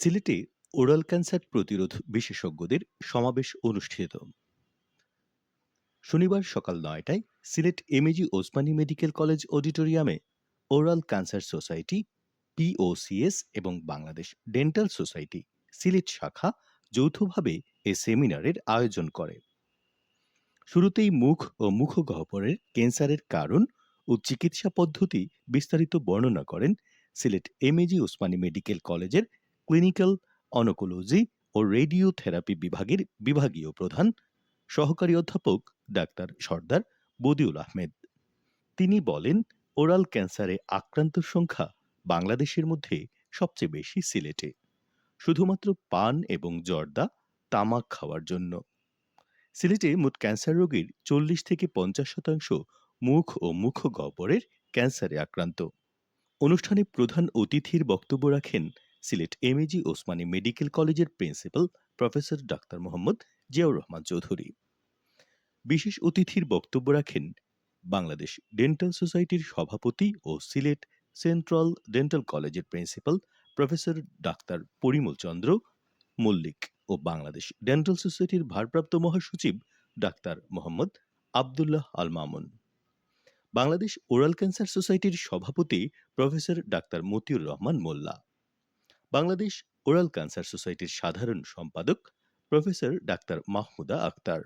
সিলেটে oral cancer প্রতিরোধ বিশেষজ্ঞদের সমাবেশ অনুষ্ঠিত। শনিবার সকাল নয়টায় Sylhet MAG Osmani medical college অডিটোরিয়ামে ওরাল ক্যান্সার সোসাইটি পিওসিএস এবং বাংলাদেশ ডেন্টাল সোসাইটি সিলেট শাখা যৌথভাবে এ সেমিনারের আয়োজন করে। শুরুতেই মুখ ও মুখগহ্বরের ক্যান্সারের কারণ ও চিকিৎসা পদ্ধতি বিস্তারিত বর্ণনা করেন সিলেট এমএজি ওসমানী মেডিকেল কলেজের ক্লিনিক্যাল, অনকোলজি ও রেডিওথেরাপি বিভাগের বিভাগীয় প্রধান সহকারী অধ্যাপক ডাক্তার সর্দার বদিউল আহমেদ। তিনি বলেন, ওরাল ক্যান্সারে আক্রান্তর সংখ্যা বাংলাদেশের মধ্যে সবচেয়ে বেশি সিলেটে। শুধুমাত্র পান এবং জর্দা তামাক খাওয়ার জন্য। সিলেটে মোট ক্যান্সার রোগীর চল্লিশ থেকে পঞ্চাশ শতাংশ মুখ ও মুখগহ্বরের ক্যান্সারে আক্রান্ত। অনুষ্ঠানে প্রধান অতিথির বক্তব্য রাখেন সিলেট এমএজি ওসমানী মেডিকেল কলেজের প্রিন্সিপাল প্রফেসর ডাক্তার মোহাম্মদ জিয়াউর রহমান চৌধুরী। বিশেষ অতিথির বক্তব্য রাখেন বাংলাদেশ ডেন্টাল সোসাইটির সভাপতি ও সিলেট সেন্ট্রাল ডেন্টাল কলেজের প্রিন্সিপাল প্রফেসর ডাক্তার পরিমল চন্দ্র, মল্লিক ও বাংলাদেশ ডেন্টাল সোসাইটির ভারপ্রাপ্ত মহাসচিব ডাক্তার মোহাম্মদ আবদুল্লাহ আল মামুন। বাংলাদেশ ওরাল ক্যান্সার সোসাইটির সভাপতি প্রফেসর ডাক্তার মতিউর রহমান মোল্লা। বাংলাদেশ ওরাল ক্যান্সার সোসাইটির সাধারণ সম্পাদক professor doctor Mahmuda Akter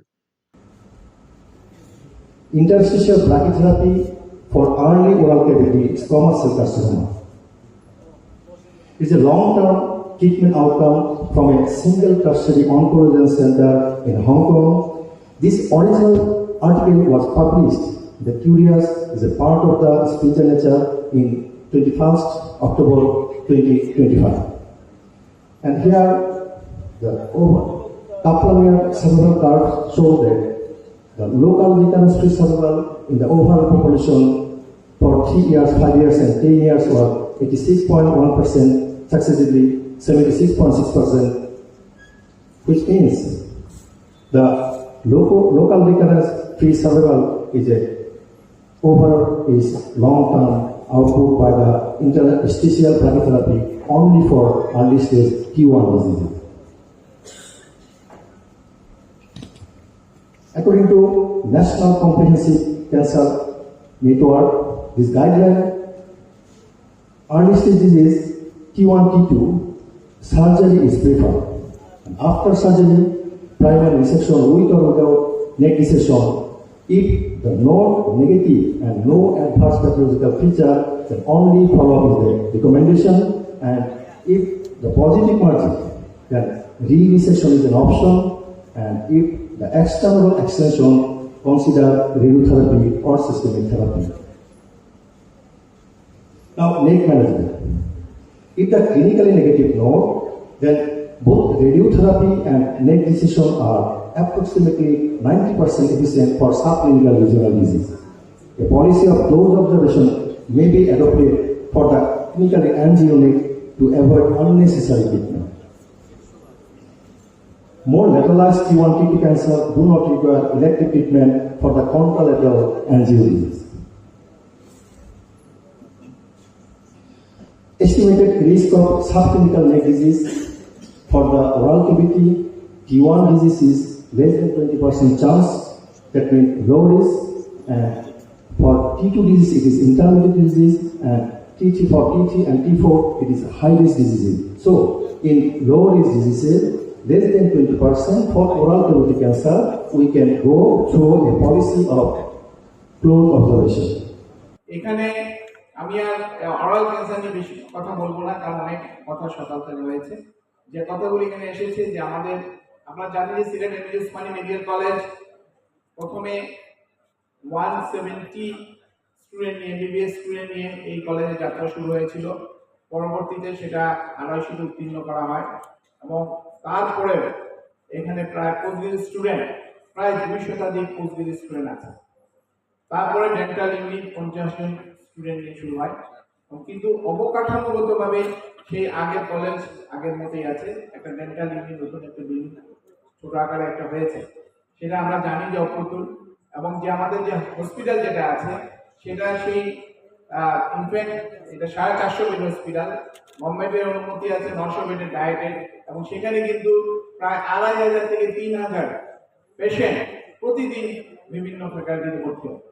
Interstitial brachytherapy for early oral cavity. It's a long-term treatment outcome from a single tertiary oncology center in Hong Kong. This original article was published. The Curious is a part of the nature in 21st October 2025. And here the over Kaplan cerebral curves show that the local recurrence-free survival in the overall population for 3 years, 5 years, and 10 years was 86.1%, successively 76.6%, which means the local, local recurrence-free survival is a over is long-term output by the interstitial brachytherapy only for early stage T1 disease. According to National Comprehensive Cancer Network, this guideline, early stage disease T1, T2, surgery is preferred. And after surgery, primary resection with or without neck dissection, if the node negative and no adverse pathological feature, then only follow-up is the recommendation. And if the positive margin, then re-resection is an option. And if the external extension, consider radiotherapy or systemic therapy. Now, neck management. If the clinically negative node, then both radiotherapy and neck decision are approximately 90% efficient for subclinical regional disease. A policy of dose observation may be adopted for the clinically angiogenic to avoid unnecessary treatment. More lateralized T1 T2 cancer do not require elective treatment for the contralateral angiogenesis. Estimated risk of subclinical neck disease for the oral cavity T1 disease is less than 20% chance, that means low risk, and for T2 disease it is intermediate disease, and T3 for T3 and T4 it is high risk disease. So, in low risk diseases, less than 20% for oral cavity cancer, we can go through a policy of close observation. আমি আর oral cancer নিয়ে বেশি কথা বলব না কারণ অনেক কথা সকাল থেকে হয়েছে যে কথাগুলি এখানে এসেছে যে আমাদের আপনারা জানেন যে Sylhet MAG Osmani medical college প্রথমে ওয়ান সেভেন্টি স্টুডেন্ট নিয়ে এমবিবিএস স্টুডেন্ট নিয়ে এই কলেজে যাত্রা শুরু হয়েছিল। পরবর্তীতে সেটা আড়াইশোতে উত্তীর্ণ করা হয় এবং তারপরে এখানে প্রায় পঁচিশ স্টুডেন্ট প্রায় দুই শতাধিক পঁচিশ স্টুডেন্ট আছে। তারপরে ডেন্টাল ইউনিট পঞ্চাশ জন স্টুডেন্ট নিয়ে শুরু হয়। কিন্তু অবকাঠামোগতভাবে সেই আগের কলেজ আগের মতোই আছে। একটা ডেন্টাল ইউনিট নতুন একটা বিল্ডিং ছোট আকারে একটা হয়েছে। সেটা আমরা জানি যে অপ্রতুল এবং যে আমাদের যে হসপিটাল যেটা আছে সেটা সেই ইনফ্যাক্ট এটা সাড়ে চারশো বেড হসপিটাল গভর্নমেন্টের অনুমতি আছে নশো বেডের ডায়েটের এবং সেখানে কিন্তু প্রায় আড়াই হাজার থেকে তিন হাজার পেশেন্ট প্রতিদিন বিভিন্ন ফ্যাকাল্টিতে ভর্তি হয়।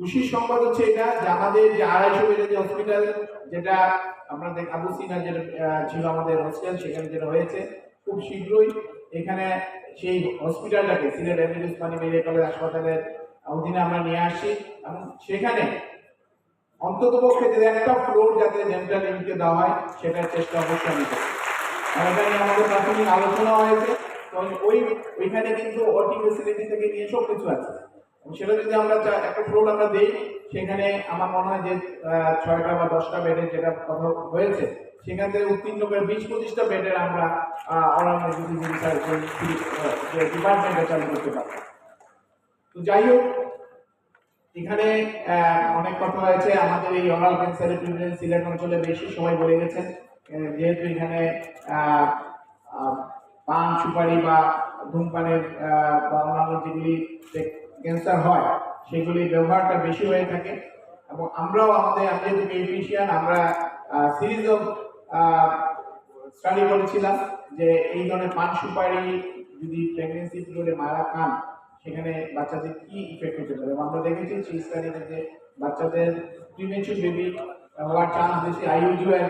খুশির সংবাদ হচ্ছে এটা যে আমাদের যে আড়াইশো বেডের যে হসপিটাল যেটা আমরা আবু সিনা, যেটা ছিল আমাদের হসপিটাল সেখানে যেটা হয়েছে, খুব শীঘ্রই এখানে সেই হসপিটালটাকে Sylhet ML Osmani medical college হাসপাতালের অধীনে আমরা নিয়ে আসি এবং সেখানে অন্তত পক্ষে যে একটা ফ্লোর যাতে ডেন্টাল ইউনিটকে দেওয়া হয়, সেটার চেষ্টা অবশ্যই আমি নিয়ে আমাদের প্রাথমিক আলোচনা হয়েছে। তো ওই, ওইখানে কিন্তু ওটি ফেসিলিটি থেকে নিয়ে সব কিছু আছে। সেটা যদি আমরা একটা ফ্লোর আমরা দিই, সেখানে আমার মনে হয় যে ছয়টা বা দশটা বেডের যেটা কথা হয়েছে, সেখান থেকে উত্তীর্ণ করে বিশ পঁচিশটা বেডের আমরা ডিপার্টমেন্টে চালু করতে পারব। তো যাই হোক, এখানে অনেক কথা হয়েছে। আমাদের এই অরাল ক্যান্সারের প্রিভেলেন্স সিলেট অঞ্চলে বেশি সময় বলে গেছেন। যেহেতু এখানে পান সুপারি বা ধূমপানের বা অন্যান্য যেগুলি ক্যান্সার হয়, সেগুলির ব্যবহারটা বেশি হয়ে থাকে। এবং আমরাও আমাদের, আমি যেহেতু আমরা সিরিজ অফ স্টাডি করেছিলাম যে এই ধরনের পান সুপারি যদি প্রেগনেন্সি পিরিয়ডে মারা খান সেখানে বাচ্চাদের কি ইফেক্ট হতে পারে? আমরা দেখেছি সেই স্টাডিতে যে বাচ্চাদের প্রিমেচুর বেবি হওয়ার চান্স বেশি আইইউজুয়াল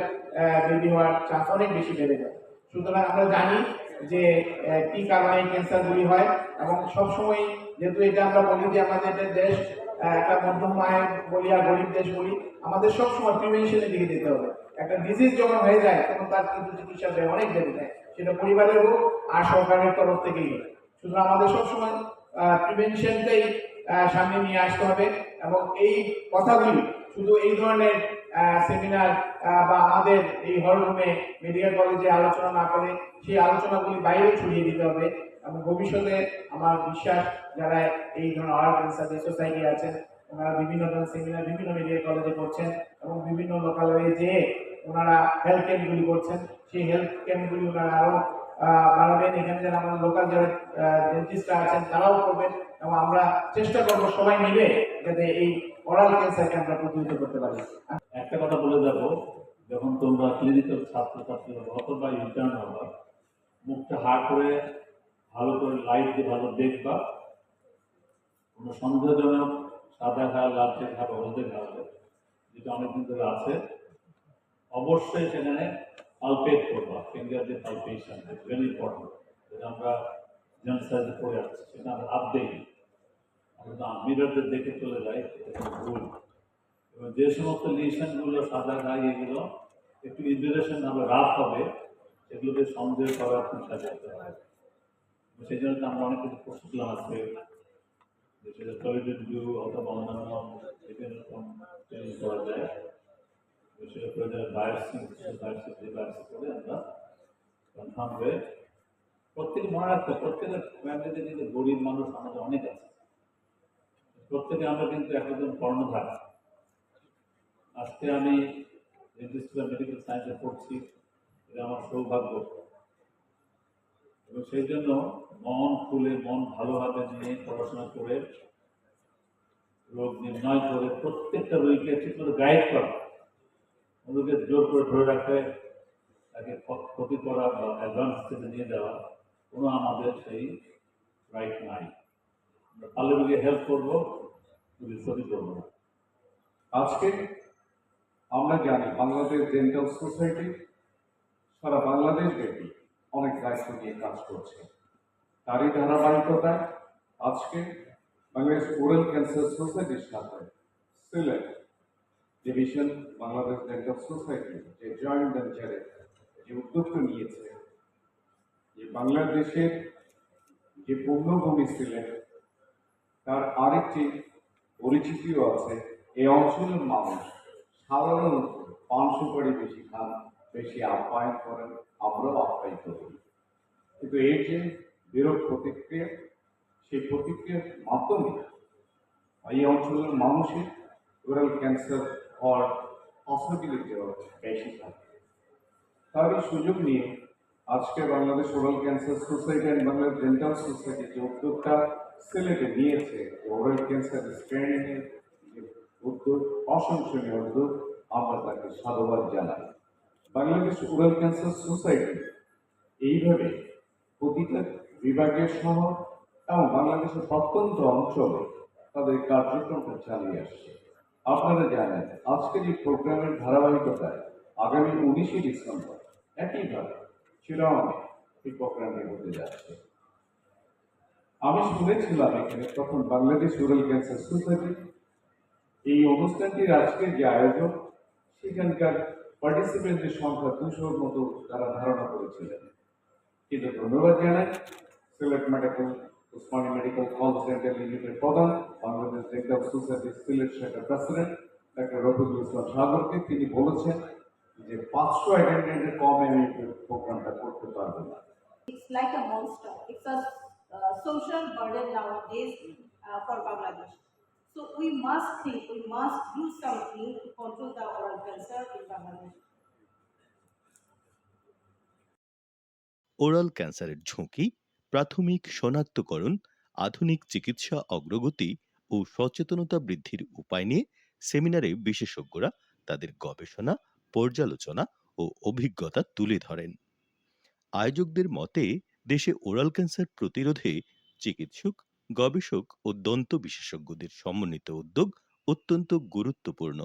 বেবি হওয়ার চান্স অনেক বেশি বেড়ে যায়। সুতরাং আমরা জানি যে কি কারণে ক্যান্সারগুলি হয় এবং সবসময় যেহেতু এটা আমরা বলি যে আমাদের দেশ একটা মধ্যম আয়ের বলি আর গরিব দেশ বলি, আমাদের সবসময় প্রিভেনশনের দিকে যেতে হবে। একটা ডিজিজ যখন হয়ে যায়, তখন তার কিন্তু চিকিৎসা ব্যয় অনেক বেড়ে যায়। সেটা পরিবারের হোক আর সরকারের তরফ থেকেই সুতরাং আমাদের সবসময় প্রিভেনশনটাই সামনে নিয়ে আসতে হবে। এবং এই কথাগুলি, শুধু এই ধরনের সেমিনার বা আমাদের এই হল রুমে মেডিকেল কলেজে আলোচনা না করে, সেই আলোচনাগুলি বাইরে ছড়িয়ে দিতে হবে। এবং ভবিষ্যতে আমার বিশ্বাস, যারা এই ধরনের অরাল ক্যান্সার সোসাইটি আছেন, ওনারা বিভিন্ন ধরনের সেমিনার বিভিন্ন মেডিকেল কলেজে করছেন এবং বিভিন্ন লোকালয়ে যেয়ে ওনারা হেলথ ক্যাম্পগুলি করছেন। সেই হেলথ ক্যাম্পগুলি ওনারা আরও আহ, বাড়াবেন এখানে যারা আমাদের লোকাল যারা ডেন্টিস্টরা আছেন তারাও করবেন এবং আমরা চেষ্টা করব সবাই মিলে যাতে এই অরাল ক্যান্সারকে আমরা প্রতিহত করতে পারি। একটা কথা বলে যাব যখন তোমরা ক্লিনিক্যাল ছাত্রছাত্রী হবে অথবা ইন্টার্ন হবা মুখটা হা করে ভালো করে লাইট দিয়ে ভালো দেখবা। কোনো সন্দেহজনক সাদা ঘা লালচে ঘা বা হলদে ঘা যেটা অনেকদিন ধরে আছে অবশ্যই সেখানে পালপেট করবা ফিঙ্গার দিয়ে পালপেশন ভেরি ইম্পর্টেন্ট যেটা আমরা জেন্টসাইজে পড়ে আসছি, সেটা আমরা হাত দিই। আমরা মিররদের দেখে চলে যাই ভুল। এবং যে সমস্ত লিশনগুলো সাদা গায়ে এগুলো, একটু ইনজুরেশন আমরা রাফ হবে, সেগুলোকে সন্দেহ করার চেষ্টা করতে হয় সেই জন্য আমরা অনেক কিছু আছে যে সেটা টয়লেট ভিউ অথবা অন্যান্য বিভিন্ন রকম ট্রেনিং করা যায়। সেটা প্রয়োজনে বায়োসি বায়োসি দিয়ে বায়োসি করে আমরা কনফার্ম হয়ে প্রত্যেকে মনে রাখতে প্রত্যেকের ফ্যামিলিতে কিন্তু গরিব মানুষ আমাদের অনেক আছে। প্রত্যেকে আমরা কিন্তু একজন কর্ণধার। আজকে আমি রেজিস্ট্রার মেডিকেল সায়েন্সে পড়ছি, এটা আমার সৌভাগ্য। এবং সেই জন্য মন খুলে, মন ভালোভাবে নিয়ে পড়াশোনা করে, রোগ নির্ণয় করে প্রত্যেকটা রোগীকে ঠিক করে গাইড করা। ওদেরকে জোর করে ধরে রাখতে তাকে ক্ষতি করা বা অ্যাডভান্স থেকে নিয়ে দেওয়া কোনো আমাদের সেই রাইট নাই। আমরা পারলে রোগীকে হেল্প করব ক্ষতি করব না। আজকে আমরা জানি বাংলাদেশ ডেন্টাল সোসাইটি সারা বাংলাদেশ ব্যাপী অনেক দায়িত্ব নিয়ে কাজ করছে। তারই ধারাবাহিকতায় আজকে বাংলাদেশ ওরাল ক্যান্সার সোসাইটির সাথে Sylhet division Bangladesh dental society যে জয়েন্ট ভেঞ্চারে যে উদ্যোগটা নিয়েছে, যে বাংলাদেশের যে পূর্ণভূমি ছিলেন তার আরেকটি পরিচিতিও আছে। এই অঞ্চলের মানুষ সাধারণত পান সুপারি বেশি খান, বেশি আপ্যায়ন করেন, আমরাও আপ্যায়িত করি। কিন্তু এই যে বিরূপ প্রতিক্রিয়া, সেই প্রতিক্রিয়ার মাধ্যমে এই অঞ্চলের মানুষের ওরাল ক্যান্সার হওয়ার পসিবিলিটি বেশি থাকে এই সুযোগ নিয়ে আজকে Bangladesh oral cancer society and Bangladesh dental society যে উদ্যোগটা সিলেটে নিয়েছে ওরাল ক্যান্সার যে উদ্যোগ প্রশংসনীয় উদ্যোগ, আমরা তাকে সাধুবাদ জানাই। বাংলাদেশ ওরাল ক্যান্সার সোসাইটি এইভাবে প্রতিটা বিভাগের শহর এবং বাংলাদেশের প্রত্যন্ত অঞ্চলে তাদের কার্যক্রমটা চালিয়ে আসছে। আপনারা জানেন আজকের এই প্রোগ্রামের ধারাবাহিকতায় আগামী উনিশে ডিসেম্বর একইভাবে শিলংয়ে এই প্রোগ্রামটি হতে যাচ্ছে। আমি শুনেছিলাম এখানে তখন বাংলাদেশ রুরাল ক্যান্সার সোসাইটি এই অনুষ্ঠানটির আজকের যে আয়োজন, সেখানকার পার্টিসিপেন্টের সংখ্যা দুশোর মতো তারা ধারণা করেছিলেন। কিন্তু ধন্যবাদ জানাই, Sylhet medical Osmani medical call centre limited প্রধান বাংলাদেশ ডেন্টাল সোসাইটি সিলেট শাখার প্রেসিডেন্ট ডাক্তার রফিকুল ইসলাম সাগরকে তিনি বলেছেন যে পাঁচশো অ্যাটেন্ডেন্টের কম আমি প্রোগ্রামটা করতে পারব না It's like a monster. It's a uh, social burden nowadays uh, for Bangladesh. So we must think, we must do something to control the oral cancer in Bangladesh. Oral ক্যান্সারের ঝুঁকি প্রাথমিক শনাক্তকরণ, আধুনিক চিকিৎসা অগ্রগতি ও সচেতনতা বৃদ্ধির উপায় নিয়ে সেমিনারে বিশেষজ্ঞরা তাদের গবেষণা, পর্যালোচনা ও অভিজ্ঞতা তুলে ধরেন। আয়োজকদের মতে, দেশে ওরাল ক্যান্সার প্রতিরোধে চিকিৎসক, গবেষক ও দন্ত বিশেষজ্ঞদের সমন্বিত উদ্যোগ অত্যন্ত গুরুত্বপূর্ণ।